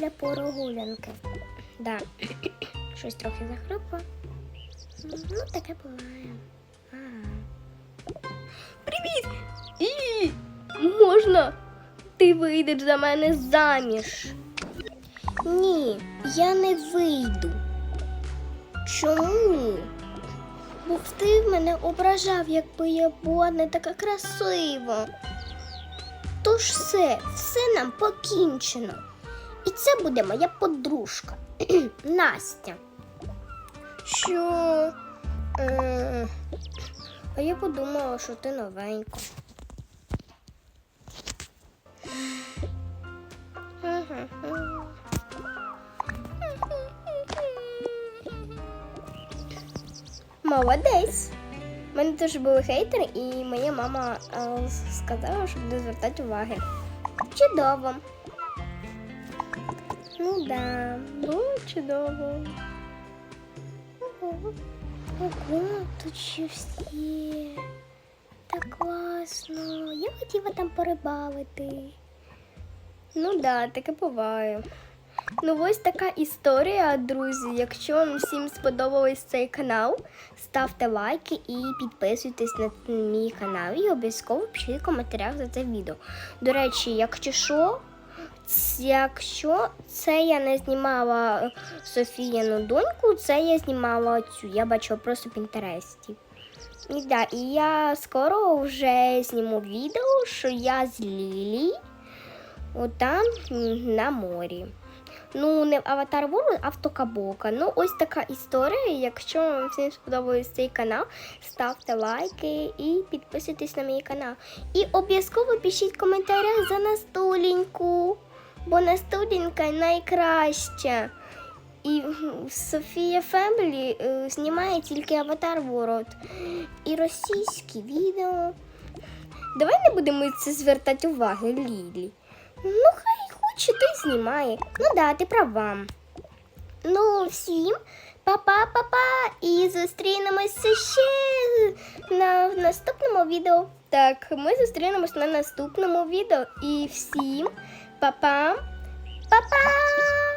для прогулянки. Да. Щось трохи захрипло. Ну, таке буває. А. Привіт! І можна? Ти вийдеш за мене заміж. Ні, я не вийду. Чому? Бо ти мене ображав, якби я була не така красива. Тож все, все нам покінчено. І це буде моя подружка Настя. Що? Е, а я подумала, що ти новенька. Молодець. У мене теж були хейтери, і моя мама е, сказала, щоб не звертати уваги. Чудово. Ну да, було чудово. Ого, тут ще всі. Так класно. Я хотіла там порибалити. Ну да, таке буває. Ну, ось така історія, друзі. Якщо вам всім сподобався цей канал, ставте лайки і підписуйтесь на мій канал. І обов'язково пишіть коментарях за це відео. До речі, якщо що, якщо це я не знімала Софіяну доньку, це я знімала цю. Я бачила просто в інтересті. І, да, і я скоро вже зніму відео, що я з Лілі отам на морі. Ну, не Аватар World, а в Токабока. Ну, ось така історія. Якщо вам всім сподобався цей канал, ставте лайки і підписуйтесь на мій канал. І обов'язково пишіть в коментарях за Настуленьку, бо Настуленька найкраща. І Софія Фемблі е, знімає тільки Аватар ворот. і російські відео. Давай не будемо це звертати уваги, Лілі. Ну, хай хоче, то й знімає. Ну да, ти права. Ну, всім па-па-па-па і зустрінемося ще на наступному відео. Так, ми зустрінемось на наступному відео. І всім па-па, па-па!